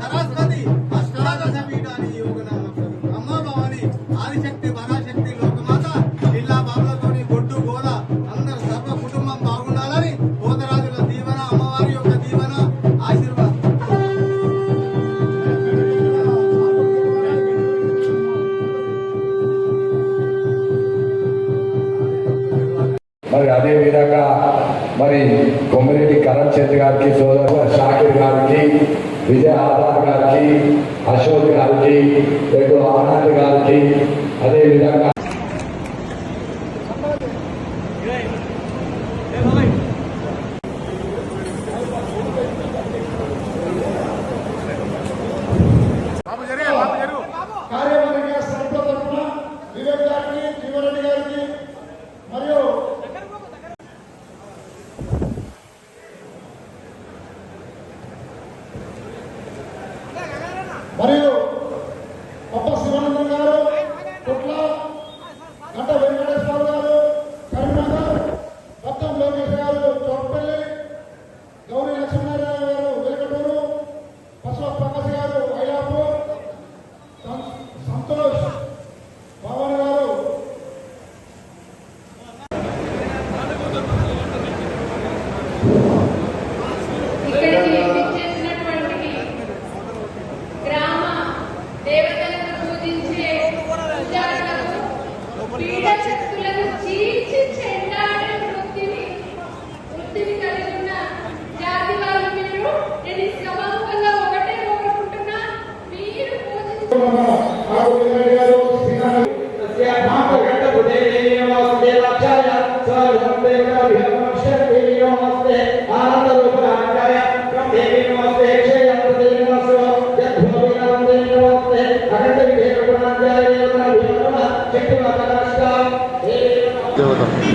సరస్వతి అష్టాదశ పీఠాన్ని అమ్మ భవాని ఆదిశక్తి పరాశక్తి లోకమాత జిల్లా బాబులతోని గొడ్డు అందరు సర్వ కుటుంబం బాగుండాలని అమ్మవారి యొక్క ఆశీర్వాదం. మరి అదే విధంగా మరి కొమ్మిరెడ్డి కరణ్ చేతి గారికి సోదరు విజయ ఆధార్ గారికి అశోక్ గారికి రెండు ఆనంద్ గారికి అదేవిధంగా మరియు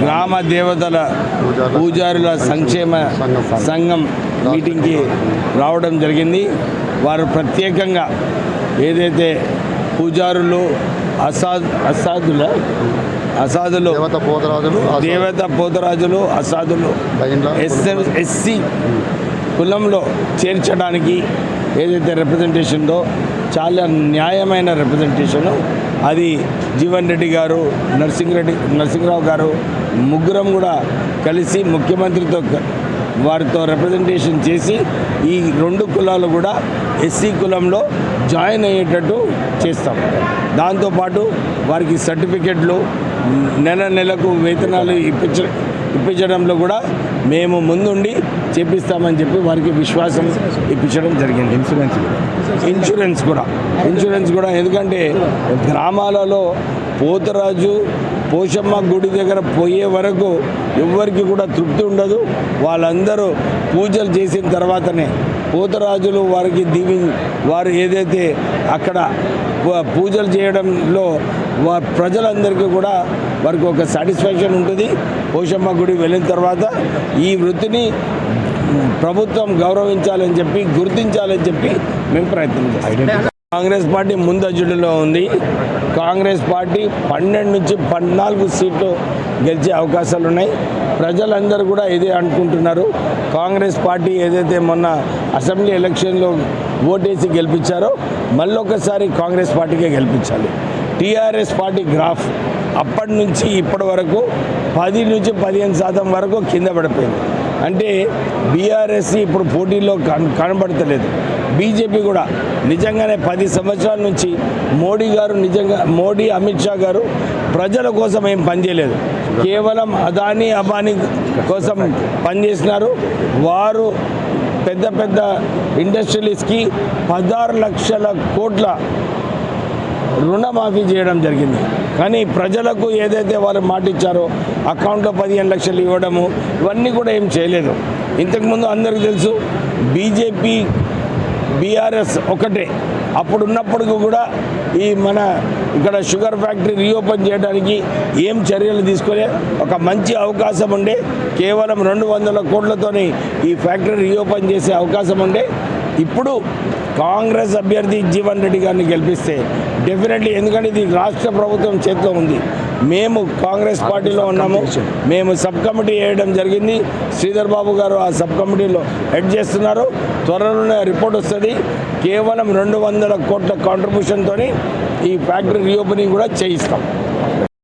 గ్రామ దేవతల పూజారుల సంక్షేమ సంఘం మీటింగ్కి రావడం జరిగింది. వారు ప్రత్యేకంగా ఏదైతే పూజారులు అసాద్ అసాదుల అసాదులు దేవత పోతరాజులు దేవత పోతరాజులు అసాదులు బైండ్ల ఎస్ఎం ఎస్సీ కులంలో చేర్చడానికి ఏదైతే రిప్రజెంటేషన్ ఉందో చాలా న్యాయమైన రిప్రజెంటేషన్ అది జీవన్ రెడ్డి గారు నరసింగ్ రెడ్డి నరసింహరావు గారు ముగ్గురం కూడా కలిసి ముఖ్యమంత్రితో వారితో రిప్రజెంటేషన్ చేసి ఈ రెండు కులాలు కూడా ఎస్సీ కులంలో జాయిన్ అయ్యేటట్టు చేస్తాం. దాంతోపాటు వారికి సర్టిఫికెట్లు నెల నెలకు వేతనాలు ఇప్పించ ఇప్పించడంలో కూడా మేము ముందుండి చేపిస్తామని చెప్పి వారికి విశ్వాసం ఇప్పించడం జరిగింది. ఇన్సూరెన్స్ ఇన్సూరెన్స్ కూడా. ఇన్సూరెన్స్ కూడా ఎందుకంటే గ్రామాలలో పోతరాజు పోషమ్మ గుడి దగ్గర పోయే వరకు ఎవ్వరికి కూడా తృప్తి ఉండదు. వాళ్ళందరూ పూజలు చేసిన తర్వాతనే పోతరాజులు వారికి దీవి వారు ఏదైతే అక్కడ పూజలు చేయడంలో వా ప్రజలందరికీ కూడా వారికి ఒక సాటిస్ఫాక్షన్ ఉంటుంది. పోషమ్మ గుడి వెళ్ళిన తర్వాత ఈ వృత్తిని ప్రభుత్వం గౌరవించాలని చెప్పి గుర్తించాలని చెప్పి మేము ప్రయత్నం చేస్తాం. కాంగ్రెస్ పార్టీ ముందజుడిలో ఉంది. కాంగ్రెస్ పార్టీ పన్నెండు నుంచి పద్నాలుగు సీట్లు గెలిచే అవకాశాలు ఉన్నాయి ప్రజలందరూ కూడా ఇదే అనుకుంటున్నారు. కాంగ్రెస్ పార్టీ ఏదైతే మొన్న అసెంబ్లీ ఎలక్షన్లో ఓటేసి గెలిపించారో మళ్ళొకసారి కాంగ్రెస్ పార్టీకే గెలిపించాలి. టీఆర్ఎస్ పార్టీ గ్రాఫ్ అప్పటి నుంచి ఇప్పటి వరకు పది నుంచి పదిహేను శాతం వరకు కింద పడిపోయింది. అంటే బీఆర్ఎస్ ఇప్పుడు పోటీలో కనబడతలేదు. బీజేపీ కూడా నిజంగానే పది సంవత్సరాల నుంచి మోడీ గారు నిజంగా మోడీ అమిత్ షా గారు ప్రజల కోసం ఏం పనిచేయలేదు కేవలం అదానీ అబానీ కోసం పనిచేసినారు వారు పెద్ద పెద్ద ఇండస్ట్రియలిస్ట్కి పదహారు లక్షల కోట్ల రుణమాఫీ చేయడం జరిగింది. కానీ ప్రజలకు ఏదైతే వాళ్ళు మాటిచ్చారో అకౌంట్లో పదిహేను లక్షలు ఇవ్వడము ఇవన్నీ కూడా ఏం చేయలేదు. ఇంతకుముందు అందరికీ తెలుసు బీజేపీ బీఆర్ఎస్ ఒకటే. అప్పుడు ఉన్నప్పటికీ కూడా ఈ మన ఇక్కడ షుగర్ ఫ్యాక్టరీ రీఓపెన్ చేయడానికి ఏం చర్యలు తీసుకోలే. ఒక మంచి అవకాశం ఉండే. కేవలం రెండు వందల కోట్లతోని ఈ ఫ్యాక్టరీ రీఓపెన్ చేసే అవకాశం ఉండే. ఇప్పుడు కాంగ్రెస్ అభ్యర్థి జీవన్ రెడ్డి గారిని గెలిపిస్తే డెఫినెట్లీ ఎందుకంటే ఇది రాష్ట్ర ప్రభుత్వం చేతిలో ఉంది. మేము కాంగ్రెస్ పార్టీలో ఉన్నాము. మేము సబ్ కమిటీ వేయడం జరిగింది. శ్రీధర్ బాబు గారు ఆ సబ్ కమిటీలో హెడ్ చేస్తున్నారు. త్వరలోనే రిపోర్ట్ వస్తుంది. కేవలం రెండు వందల కోట్ల కాంట్రిబ్యూషన్తో ఈ ఫ్యాక్టరీ రీఓపెనింగ్ కూడా చేయిస్తాం.